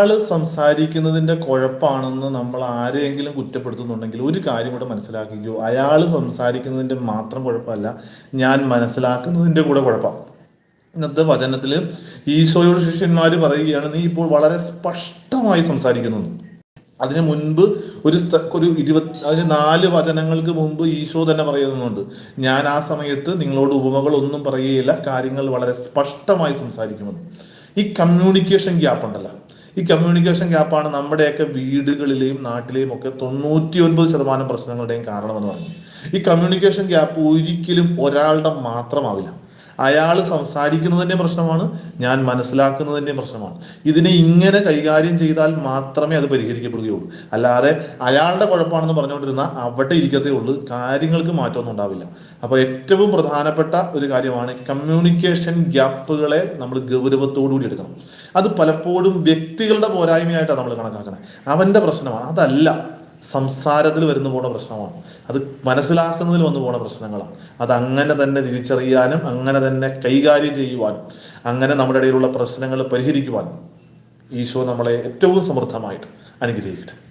ആൾ സംസാരിക്കുന്നതിന്റെ കുഴപ്പമാണെന്ന് നമ്മൾ ആരെയെങ്കിലും കുറ്റപ്പെടുത്തുന്നുണ്ടെങ്കിൽ ഒരു കാര്യം കൂടെ മനസ്സിലാക്കിക്കോ. അയാൾ സംസാരിക്കുന്നതിന്റെ മാത്രം കുഴപ്പമല്ല ഞാൻ മനസ്സിലാക്കുന്നതിന്റെ കൂടെ കുഴപ്പം. ഇന്നത്തെ വചനത്തിൽ ഈശോയുടെ ശിഷ്യന്മാർ പറയുകയാണ് നീ ഇപ്പോൾ വളരെ സ്പഷ്ടമായി സംസാരിക്കുന്നു. അതിനു മുൻപ് ഒരു ഒരു ഇരുപത്തി അതിന് നാല് വചനങ്ങൾക്ക് മുമ്പ് ഈശോ തന്നെ പറയുന്നുണ്ട് ഞാൻ ആ സമയത്ത് നിങ്ങളോട് ഉപമകളൊന്നും പറയുകയില്ല കാര്യങ്ങൾ വളരെ സ്പഷ്ടമായി സംസാരിക്കുമെന്ന്. ഈ കമ്മ്യൂണിക്കേഷൻ ഗ്യാപ്പ് ഉണ്ടല്ലോ. ഈ കമ്മ്യൂണിക്കേഷൻ ഗ്യാപ്പാണ് നമ്മുടെയൊക്കെ വീടുകളിലെയും നാട്ടിലെയും ഒക്കെ തൊണ്ണൂറ്റി ഒൻപത് ശതമാനം പ്രശ്നങ്ങളുടെയും കാരണമെന്ന് പറഞ്ഞു ഈ കമ്മ്യൂണിക്കേഷൻ ഗ്യാപ്പ് ഒരിക്കലും ഒരാളുടെ മാത്രമാവില്ല. അയാൾ സംസാരിക്കുന്നതിന്റെ പ്രശ്നമാണ് ഞാൻ മനസ്സിലാക്കുന്നതിന്റെ പ്രശ്നമാണ്. ഇതിനെ ഇങ്ങനെ കൈകാര്യം ചെയ്താൽ മാത്രമേ അത് പരിഹരിക്കപ്പെടുകയുള്ളൂ. അല്ലാതെ അയാളുടെ കുഴപ്പമാണെന്ന് പറഞ്ഞുകൊണ്ടിരുന്ന അവിടെ ഇരിക്കത്തേ ഉള്ളൂ കാര്യങ്ങൾക്ക് മാറ്റമൊന്നും ഉണ്ടാവില്ല. അപ്പോൾ ഏറ്റവും പ്രധാനപ്പെട്ട ഒരു കാര്യമാണ് കമ്മ്യൂണിക്കേഷൻ ഗ്യാപ്പുകളെ നമ്മൾ ഗൗരവത്തോടുകൂടി എടുക്കണം. അത് പലപ്പോഴും വ്യക്തികളുടെ പോരായ്മയായിട്ടാണ് നമ്മൾ കണക്കാക്കുന്നത് അവന്റെ പ്രശ്നമാണ് അതല്ല. സംസാരത്തിൽ വരുന്നു പോണ പ്രശ്നമാണ്. അത് മനസ്സിലാക്കുന്നതിൽ വന്നു പോണ പ്രശ്നങ്ങളാണ്. അത് അങ്ങനെ തന്നെ തിരിച്ചറിയാനും അങ്ങനെ തന്നെ കൈകാര്യം ചെയ്യുവാനും അങ്ങനെ നമ്മുടെ ഇടയിലുള്ള പ്രശ്നങ്ങൾ പരിഹരിക്കുവാനും ഈശോ നമ്മളെ ഏറ്റവും സമൃദ്ധമായിട്ട് അനുഗ്രഹിക്കട്ടെ.